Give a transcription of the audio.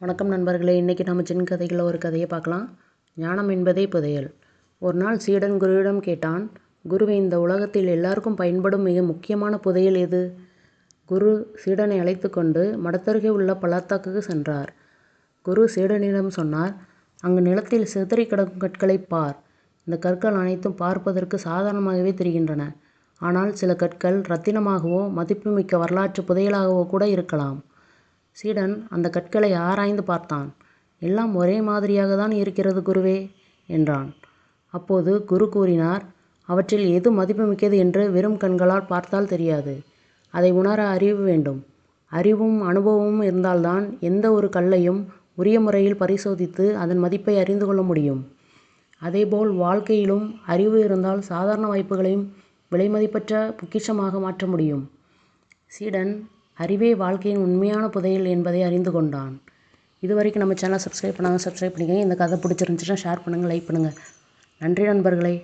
வணக்கம் நண்பர்களே இன்றைக்கி நம்ம சின் கதைகளில் ஒரு கதையை பார்க்கலாம். ஞானம் என்பதே புதையல். ஒரு நாள் சீடன் குருவிடம் கேட்டான் குருவை இந்த உலகத்தில் எல்லாருக்கும் பயன்படும் மிக முக்கியமான புதையல் எது? குரு சீடனை அழைத்து கொண்டு மடத்தருகே உள்ள பள்ளத்தாக்குக்கு சென்றார். குரு சீடனிடம் சொன்னார் அங்கு நிலத்தில் சிதறி கிடக்கும் கற்களை பார். இந்த கற்கள் அனைத்தும் பார்ப்பதற்கு சாதாரணமாகவே தெரிகின்றன. ஆனால் சில கற்கள் ரத்தினமாகவோ மதிப்புமிக்க வரலாற்று புதையலாகவோ கூட இருக்கலாம். சீடன் அந்த கற்களை ஆராய்ந்து பார்த்தான். எல்லாம் ஒரே மாதிரியாக தான் இருக்கிறது குருவே என்றான். அப்போது குரு கூறினார் அவற்றில் எது மதிப்புமிக்கது என்று வெறும் கண்களால் பார்த்தால் தெரியாது. அதை உணர அறிவு வேண்டும். அறிவும் அனுபவமும் இருந்தால்தான் எந்த ஒரு கல்லையும் உரிய முறையில் பரிசோதித்து அதன் மதிப்பை அறிந்து கொள்ள முடியும். அதேபோல் வாழ்க்கையிலும் அறிவு இருந்தால் சாதாரண வாய்ப்புகளையும் விலைமதிப்பற்ற பொக்கிஷமாக மாற்ற முடியும். சீடன் அறிவே வாழ்க்கையின் உண்மையான புதையல் என்பதை அறிந்து கொண்டான். இது வரைக்கும் நம்ம சேனலை சப்ஸ்கிரைப் பண்ணாங்க சப்ஸ்கிரைப் பண்ணிக்கங்க. இந்த கதை பிடிச்சிருந்துச்சுன்னா ஷேர் பண்ணுங்கள் லைக் பண்ணுங்கள் நன்றி நண்பர்களே.